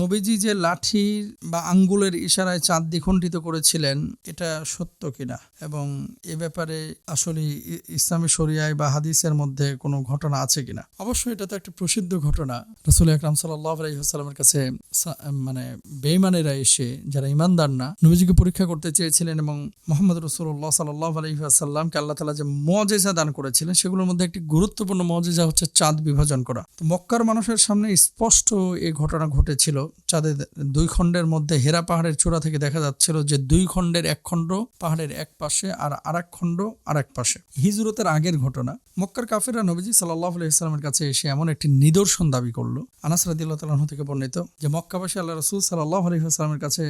নবীজি যে লাঠির বা আঙ্গুলের ইশারায় চাঁদ দ্বিখণ্ডিত করেছিলেন, এটা সত্য কিনা? এবং এ ব্যাপারে আসলে ইসলামী শরিয়ায় বা হাদিসের মধ্যে কোনো ঘটনা আছে কিনা? অবশ্যই এটা তো একটা প্রসিদ্ধ ঘটনা। রসুল আকরাম সাল্লাহ আলহিহাস্লামের কাছে মানে বেইমানেরা এসে, যারা ইমানদার না, নবীজিকে পরীক্ষা করতে চেয়েছিলেন এবং মোহাম্মদ রসুল্লাহ সাল্লাহ আলহিহাসাল্লামকে আল্লাহ তালা যে মজেজা দান করেছিলেন, সেগুলোর মধ্যে একটি গুরুত্বপূর্ণ মজেজা হচ্ছে চাঁদ বিভাজন করা। তো মক্কার মানুষের সামনে স্পষ্ট এই ঘটনা ঘটেছিল। চাঁদের দুই খণ্ডের মধ্যে হেরা পাহাড়ের চূড়া থেকে দেখা যাচ্ছিল যে দুই খণ্ডের এক খণ্ড পাহাড়ের এক পাশে আর আর এক খণ্ড আর এক পাশে। হিজরতের আগের ঘটনা, মক্কার কাফেররা নবীজি সাল্লাহ আলাইস্লামের কাছে এসে এমন একটি নিদর্শন দাবি করল। আনাস রাদিল্লাহ থেকে বর্ণিত যে, মক্কাবাসী আল্লাহ রসুল সাল্লাহ আলহিহাস্লামের কাছে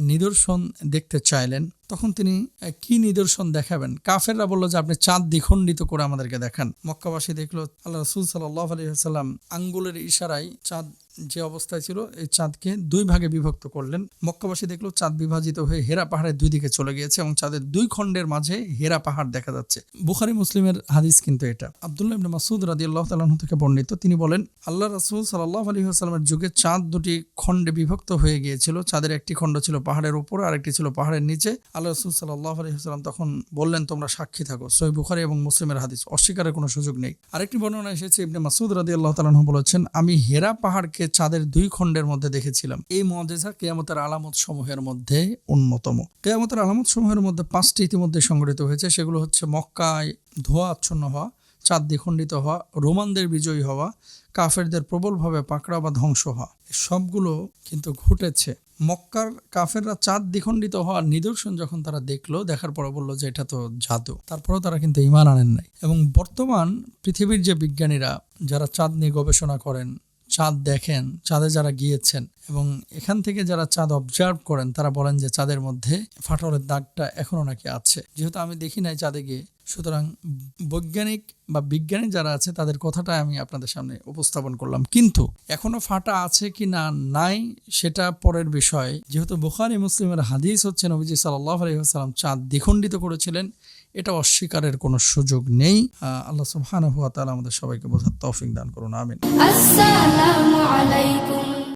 নিদর্শন দেখতে চাইলেন। তখন তিনি কি নিদর্শন দেখাবেন? কাফেররা বলল যে, আপনি চাঁদ দ্বিখণ্ডিত করে আমাদেরকে দেখান। মক্কাবাসী দেখল আল্লাহ রসুল সাল্লাহ আলহিহাস্লাম আঙ্গুলের ইশারায় চাঁদ যে অবস্থায় ছিল, এই চাঁদকে দুই ভাগে বিভক্ত করলেন। মক্কাবাসী দেখল, চাঁদ বিভাজিত হয়ে হেরা পাহাড়ের দুই দিকে চলে গিয়েছে এবং চাঁদের দুই খণ্ডের মাঝে হেরা পাহাড় দেখা যাচ্ছে। বুখারি মুসলিমের হাদিস কিন্তু এটা। আব্দুল্লাহ মাসুদ রাদি আল্লাহ তালাহ থেকে বর্ণিত, তিনি বলেন আল্লাহ রাসুল সাল্লাহ আলী আসসালামের যুগে চাঁদ দুটি খণ্ডে বিভক্ত হয়ে গিয়েছিল। চাঁদের একটি খণ্ড ছিল পাহাড়ের উপর আর একটি ছিল পাহাড়ের নিচে। আল্লাহ রসুল সাল্লাহ আলহিহাম তখন বললেন, তোমরা সাক্ষী থাকো। সই বুখারি এবং মুসলিমের হাদিস, অস্বীকারের কোনো সুযোগ নেই। আরেকটি বর্ণনা এসেছে, ইবনে মাসুদ রাদি আল্লাহ তালাহ বলেছেন, আমি হেরা পাহাড়কে চাঁদের দুই খণ্ডের মধ্যে দেখেছিলাম। এই মজেজা কেয়ামতের আলামত সমূহের মধ্যে অন্যতম। কেয়ামতের আলামত সমূহের মধ্যে পাঁচটি ইতিমধ্যে সংগঠিত হয়েছে, সেগুলো হচ্ছে মক্কায় ধোয়া আচ্ছন্ন হওয়া চাঁদ দ্বিখণ্ডিত হওয়া, রোমানদের বিজয়ী হওয়া, কাফেরদের প্রবলভাবে পাকড়া বা ধ্বংস হওয়া সবগুলো কিন্তু ঘটেছে। মক্কার কাফেররা চাঁদ দ্বিখণ্ডিত হওয়ার নিদর্শন যখন তারা দেখল, দেখার পরে বলল যে এটা তো জাদু। তারপরেও তারা কিন্তু ইমান আনেন নাই। এবং বর্তমান পৃথিবীর যে বিজ্ঞানীরা, যারা চাঁদ নিয়ে গবেষণা করেন চাঁদ দেখেন, চাঁদে যারা গিয়েছেন এবং এখান থেকে যারা চাঁদ অবজার্ভ করেন, তারা বলেন যে চাঁদের মধ্যে ফাটলের দাগটা এখনও নাকি আছে। যেহেতু আমি দেখি নাই চাঁদে গিয়ে, সুতরাং বৈজ্ঞানিক বা বিজ্ঞানী যারা আছে, তাদের কথাটা আমি আপনাদের সামনে উপস্থাপন করলাম। কিন্তু এখনও ফাটা আছে কি না, নাই সেটা পরের বিষয়। যেহেতু বুখারি, মুসলিমের হাদিস হচ্ছে, নবীজি সাল্লাহ আলহিহাস্লাম চাঁদ দ্বিখণ্ডিত করেছিলেন। এটা অস্বীকারের কোনো সুযোগ নেই। আল্লাহ সুবহানাহু ওয়া তাআলা আমাদের সবাইকে বোঝার তৌফিক দান করুন, আমিন। আসসালামু আলাইকুম।